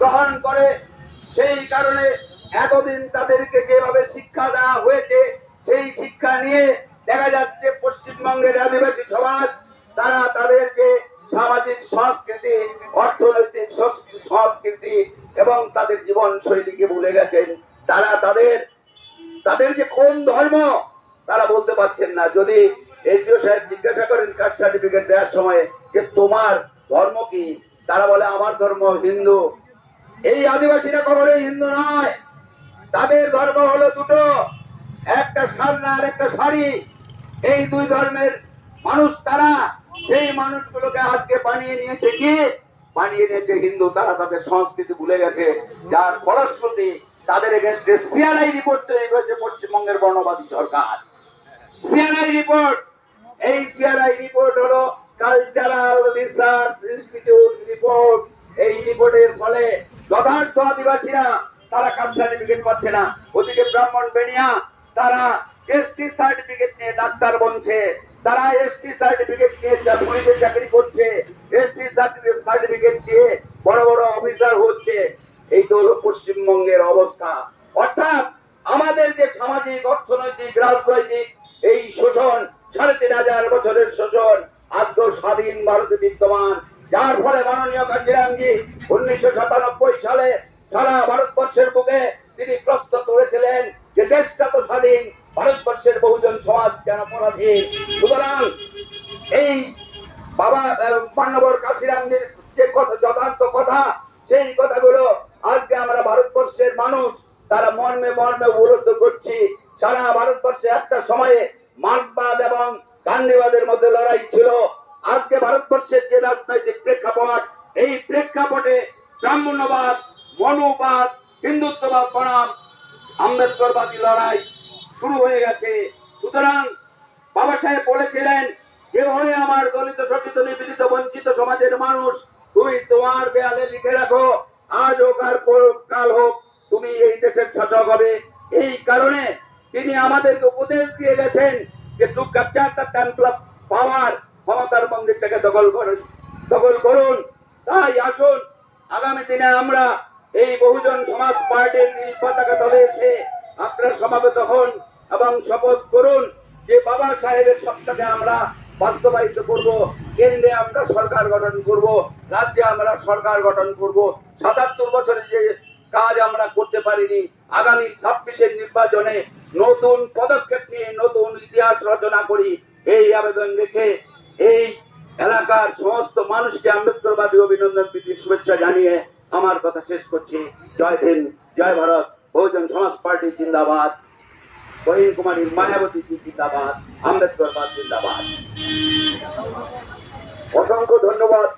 গ্রহণ করে, সেই কারণে এতদিন তাদেরকে যেভাবে শিক্ষা দেওয়া হয়েছে, সেই শিক্ষা নিয়ে দেখা যাচ্ছে পশ্চিমবঙ্গের আদিবাসী সমাজ, তারা তাদের যে সামাজিক সংস্কৃতি, অর্থনৈতিক সংস্কৃতি এবং তাদের জীবন শৈলীকে ভুলে গেছেন। তারা তাদের তাদের যে কোন ধর্ম, তারা বলতে পারছেন না। যদি এসডিও সাহেব জিজ্ঞাসা করেন কাস্ট সার্টিফিকেট দেওয়ার সময় যে তোমার ধর্ম কি তারা বলে, আমার ধর্ম হিন্দু। এই আদিবাসীরা কখনোই হিন্দু নয়। তাদের ধর্ম হলো দুটো। একটা সারনা আর একটা শাড়ি। এই দুই ধর্মের মানুষ তারা। সেই মানুষগুলোকে আজকে বানিয়ে নিয়েছে কি? বানিয়ে নিয়েছে হিন্দু। তারা তাদের সংস্কৃতি ভুলে গেছে। যার ফলশ্রুতি তাদের এগেনস্টে সিআরআই রিপোর্ট তৈরি করেছে পশ্চিমবঙ্গের বর্ণবাদী সরকার। CRI report. এই সিআরআই রিপোর্ট হলো কালচারাল রিসার্চ ইনস্টিটিউট রিপোর্ট। এই রিপোর্টের ফলে যথার্থ আদিবাসীরা তারা কাস্ট সার্টিফিকেট পাচ্ছে না। ওদিকে ব্রাহ্মণ বেনিয়া, তারা এসটি সার্টিফিকেট নিয়ে ডাক্তার বনছে। তারা এসটি সার্টিফিকেট নিয়ে পুলিশে চাকরি করছে এসটি সার্টিফিকেট দিয়ে বড় বড় অফিসার হচ্ছে। এই তো হলো পশ্চিমবঙ্গের অবস্থা। অর্থাৎ আমাদের যে সামাজিক, অর্থনৈতিক, রাজনৈতিক এই শোষণ, সাড়ে তিন হাজার বছরের শোষণ আদ্য স্বাধীন ভারতে বিদ্যমান। যার ফলে মাননীয় কাজিরামজি উনিশশো সাতানব্বই সালে সারা ভারতবর্ষের বুকে তিনি প্রস্তুত করেছিলেন যে দেশটা তো স্বাধীন, ভারতবর্ষের বহুজন সমাজ কেন পরাধীন? সুতরাং এই বাবা মান্যবর কাশিরামজির যে কথা, যথার্থ কথা, সেই কথাগুলো আজকে আমরা ভারতবর্ষের মানুষ তারা মর্মে মর্মে উপলব্ধ করছি। সারা ভারতবর্ষে একটা সময়ে মার্ক্সবাদ এবং গান্ধীবাদের মধ্যে লড়াই ছিল। আজকে ভারতবর্ষের যে রাজনৈতিক প্রেক্ষাপট, এই প্রেক্ষাপটে ব্রাহ্মণ্যবাদ, মনুবাদ, হিন্দুত্ববাদ বনাম আম্বেদকরবাদী লড়াই শুরু হয়ে গেছে। সুতরাং বাবা সাহেব বলেছিলেন যে হয়ে আমার দলিত, শোষিত, নিপীড়িত, বঞ্চিত সমাজের মানুষ, তুমি তোমার দেয়ালে লিখে রাখো, আজ হোক আর কাল হোক তুমি এই দেশের শাসক হবে। এই কারণে তিনি আমাদেরকে উপদেশ দিয়ে গেছেন যে to capture temple of power ক্ষমতার মন্দিরটাকে দখল করুন দখল করুন। তাই আসুন, আগামী দিনে আমরা এই বহুজন সমাজ পার্টির নীল পতাকা দলে এসে আপনারা সমাবেত হন এবং শপথ করুন যে বাবা সাহেবের সবটাকে আমরা বাস্তবায়িত করব, কেন্দ্রে আমরা সরকার গঠন করব, রাজ্যে আমরা সরকার গঠন করব। সাতাত্তর বছরে যে কাজ আমরা করতে পারিনি, আগামী ছাব্বিশের নির্বাচনে নতুন পদক্ষেপ নিয়ে নতুন ইতিহাস রচনা করি, এই আবেদন রেখে এই এলাকার সমস্ত মানুষকে আম্বেদকরবাদী অভিনন্দন প্রীতি শুভেচ্ছা জানিয়ে আমার কথা শেষ করছি। জয় ভীম জয় ভারত, বহুজন সমাজ পার্টি জিন্দাবাদ। বহিন কুমারী মায়াবতী জিন্দাবাদ? আম্বেদকরবাদ জিন্দাবাদ। অসংখ্য ধন্যবাদ।